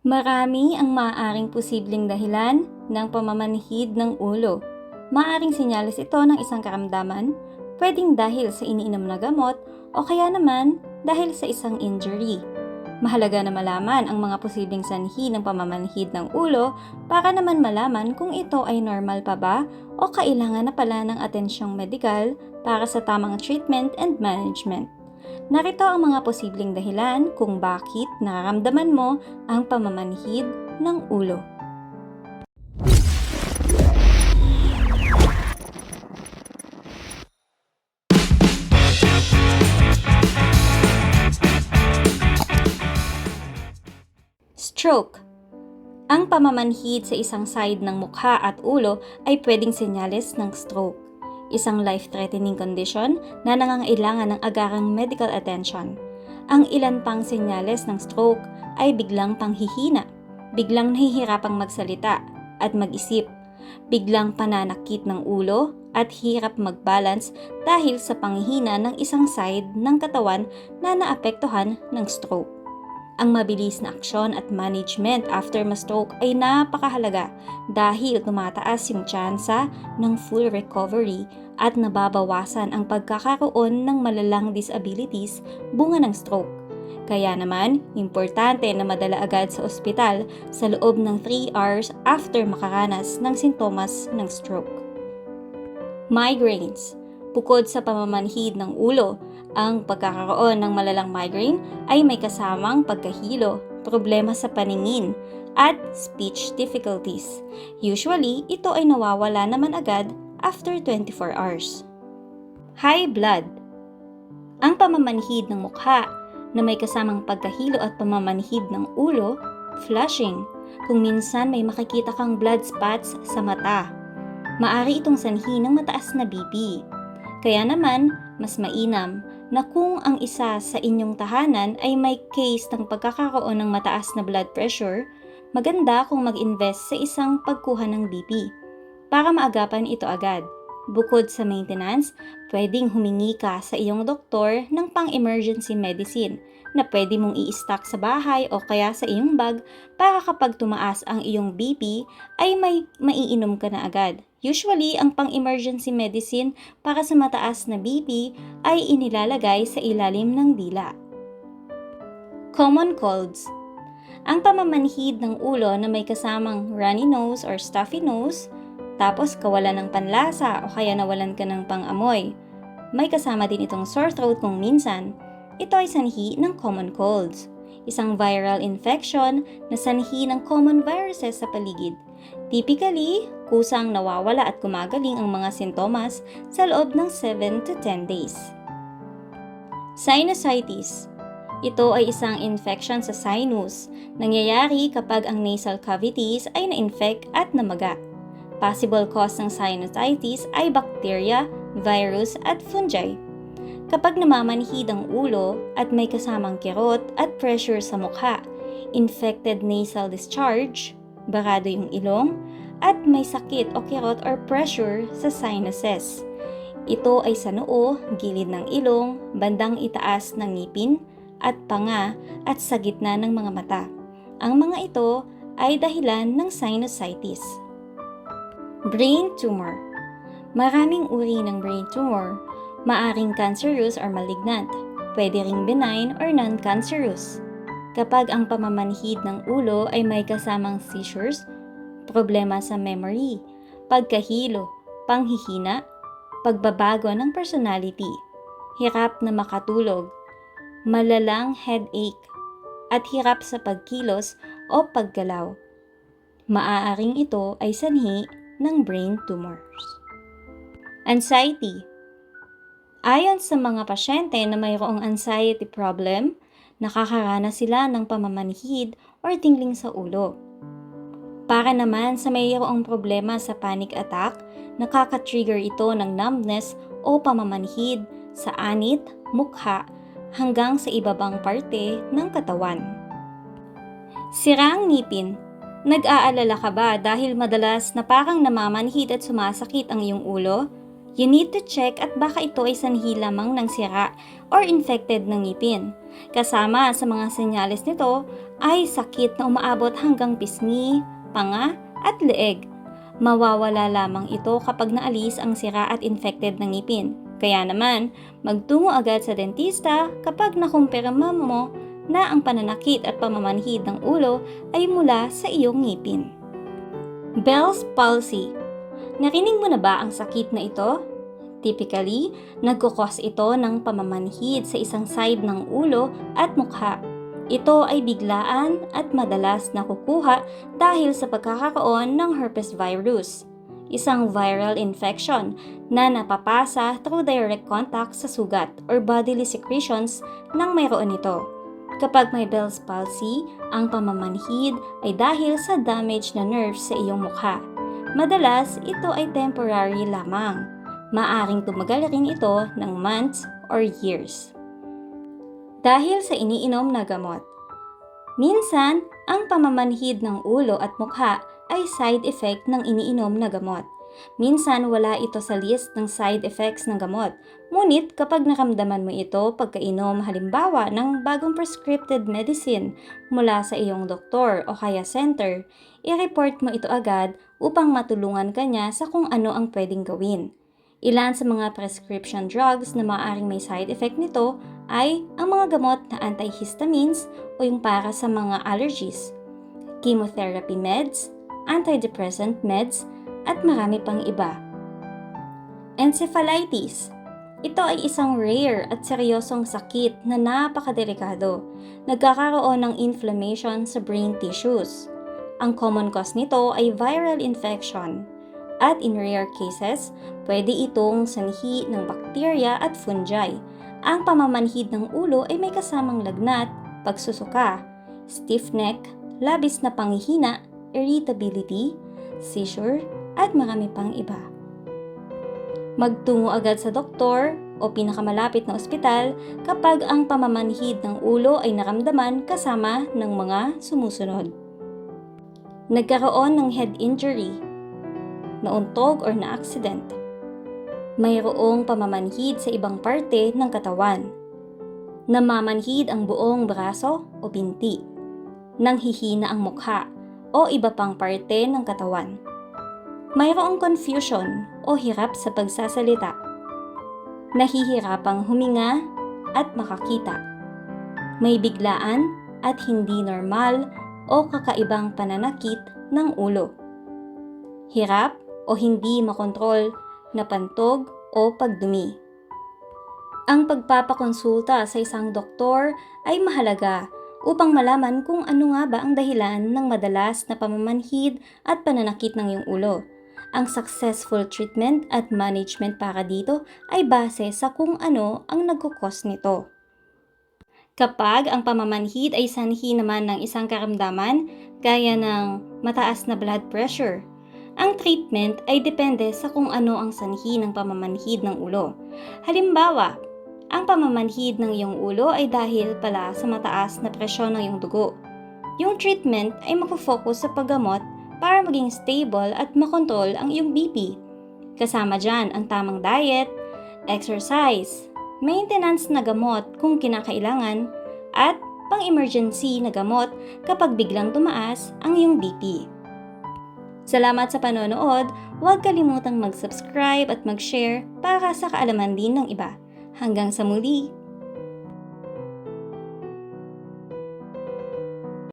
Marami ang maaaring posibleng dahilan ng pamamanhid ng ulo. Maaring sinyalis ito ng isang karamdaman, pwedeng dahil sa iniinom na gamot o kaya naman dahil sa isang injury. Mahalaga na malaman ang mga posibleng sanhi ng pamamanhid ng ulo para naman malaman kung ito ay normal pa ba o kailangan na pala ng atensyong medikal para sa tamang treatment and management. Narito ang mga posibleng dahilan kung bakit nararamdaman mo ang pamamanhid ng ulo. Stroke Ang pamamanhid sa isang side ng mukha at ulo ay pwedeng senyales ng stroke, isang life-threatening condition na nangangailangan ng agarang medical attention. Ang ilan pang senyales ng stroke ay biglang panghihina, biglang nahihirapang magsalita at mag-isip, biglang pananakit ng ulo at hirap mag-balance dahil sa panghihina ng isang side ng katawan na naapektuhan ng stroke. Ang mabilis na aksyon at management after ma-stroke ay napakahalaga dahil tumataas yung tsansa ng full recovery at nababawasan ang pagkakaroon ng malalang disabilities bunga ng stroke. Kaya naman, importante na madala agad sa ospital sa loob ng 3 hours after makaranas ng sintomas ng stroke. Migraines Bukod sa pamamanhid ng ulo, ang pagkakaroon ng malalang migraine ay may kasamang pagkahilo, problema sa paningin, at speech difficulties. Usually, ito ay nawawala naman agad after 24 hours. High blood Ang pamamanhid ng mukha na may kasamang pagkahilo at pamamanhid ng ulo, flushing, kung minsan may makikita kang blood spots sa mata. Maari itong sanhi ng mataas na BP. Kaya naman, mas mainam na kung ang isa sa inyong tahanan ay may case ng pagkakaroon ng mataas na blood pressure, maganda kung mag-invest sa isang pagkuha ng BP para maagapan ito agad. Bukod sa maintenance, pwedeng humingi ka sa iyong doktor ng pang-emergency medicine na pwede mong i-stock sa bahay o kaya sa iyong bag para kapag tumaas ang iyong BP ay may maiinom ka na agad. Usually, ang pang-emergency medicine para sa mataas na BP ay inilalagay sa ilalim ng dila. Common colds Ang pamamanhid ng ulo na may kasamang runny nose or stuffy nose, tapos kawalan ng panlasa o kaya nawalan ka ng pangamoy. May kasama din itong sore throat kung minsan. Ito ay sanhi ng common colds, isang viral infection na sanhi ng common viruses sa paligid. Typically, kusang nawawala at gumagaling ang mga sintomas sa loob ng 7 to 10 days. Sinusitis Ito ay isang infection sa sinus. Nangyayari kapag ang nasal cavities ay na-infect at namaga. Possible cause ng sinusitis ay bacteria, virus at fungi. Kapag namamanhid ang ulo at may kasamang kirot at pressure sa mukha, infected nasal discharge, barado yung ilong, at may sakit o kirot or pressure sa sinuses. Ito ay sa noo, gilid ng ilong, bandang itaas ng ngipin, at panga at sa gitna ng mga mata. Ang mga ito ay dahilan ng sinusitis. Brain tumor Maraming uri ng brain tumor, maaring cancerous or malignant, pwede ring benign or non-cancerous. Kapag ang pamamanhid ng ulo ay may kasamang seizures, problema sa memory, pagkahilo, panghihina, pagbabago ng personality, hirap na makatulog, malalang headache, at hirap sa pagkilos o paggalaw. Maaaring ito ay sanhi ng brain tumors. Anxiety Ayon sa mga pasyente na mayroong anxiety problem, nakakaranas sila ng pamamanhid or tingling sa ulo. Para naman sa mayroong problema sa panic attack, nakaka-trigger ito ng numbness o pamamanhid sa anit, mukha, hanggang sa ibabang parte ng katawan. Sirang ngipin. Nag-aalala ka ba dahil madalas na parang namamanhid at sumasakit ang iyong ulo? You need to check at baka ito ay sanhi lamang ng sira or infected ng ngipin. Kasama sa mga senyales nito ay sakit na umaabot hanggang pisngi, panga at leeg. Mawawala lamang ito kapag naalis ang sira at infected ng ngipin. Kaya naman, magtungo agad sa dentista kapag nakumpirma mo na ang pananakit at pamamanhid ng ulo ay mula sa iyong ngipin. Bell's palsy. Narinig mo na ba ang sakit na ito? Typically, nagkukos ito ng pamamanhid sa isang side ng ulo at mukha. Ito ay biglaan at madalas nakukuha dahil sa pagkakaroon ng herpes virus, isang viral infection na napapasa through direct contact sa sugat or bodily secretions ng mayroon nito. Kapag may Bell's palsy, ang pamamanhid ay dahil sa damage na nerves sa iyong mukha. Madalas, ito ay temporary lamang. Maaring tumagal rin ito ng months or years. Dahil sa iniinom na gamot. Minsan, ang pamamanhid ng ulo at mukha ay side effect ng iniinom na gamot. Minsan wala ito sa list ng side effects ng gamot. Ngunit kapag nakamdaman mo ito pagkainom halimbawa ng bagong prescripted medicine mula sa iyong doktor o kaya center, i-report mo ito agad upang matulungan ka niya sa kung ano ang pwedeng gawin. Ilan sa mga prescription drugs na maaaring may side effect nito ay ang mga gamot na antihistamines o yung para sa mga allergies, chemotherapy meds, antidepressant meds, at marami pang iba. Encephalitis. Ito ay isang rare at seryosong sakit na napakadelikado. Nagkakaroon ng inflammation sa brain tissues. Ang common cause nito ay viral infection. At in rare cases, pwede itong sanhi ng bakterya at fungi. Ang pamamanhid ng ulo ay may kasamang lagnat, pagsusuka, stiff neck, labis na panghihina, irritability, seizure, at marami pang iba. Magtungo agad sa doktor o pinakamalapit na ospital kapag ang pamamanhid ng ulo ay naramdaman kasama ng mga sumusunod. Nagkaroon ng head injury, nauntog or na-accident. Mayroong pamamanhid sa ibang parte ng katawan. Namamanhid ang buong braso o binti. Nanghihina ang mukha o iba pang parte ng katawan mayroong confusion o hirap sa pagsasalita. Nahihirapang huminga at makakita. May biglaan at hindi normal o kakaibang pananakit ng ulo. Hirap o hindi makontrol na pantog o pagdumi. Ang pagpapakonsulta sa isang doktor ay mahalaga upang malaman kung ano nga ba ang dahilan ng madalas na pamamanhid at pananakit ng iyong ulo ang successful treatment at management para dito ay base sa kung ano ang nagkukos nito. Kapag ang pamamanhid ay sanhi naman ng isang karamdaman, gaya ng mataas na blood pressure, ang treatment ay depende sa kung ano ang sanhi ng pamamanhid ng ulo. Halimbawa, ang pamamanhid ng iyong ulo ay dahil pala sa mataas na presyon ng iyong dugo. Yung treatment ay magfo-focus sa paggamot para maging stable at makontrol ang iyong BP. Kasama dyan ang tamang diet, exercise, maintenance na gamot kung kinakailangan, at pang-emergency na gamot kapag biglang tumaas ang iyong BP. Salamat sa panonood, huwag kalimutang mag-subscribe at mag-share para sa kaalaman din ng iba. Hanggang sa muli!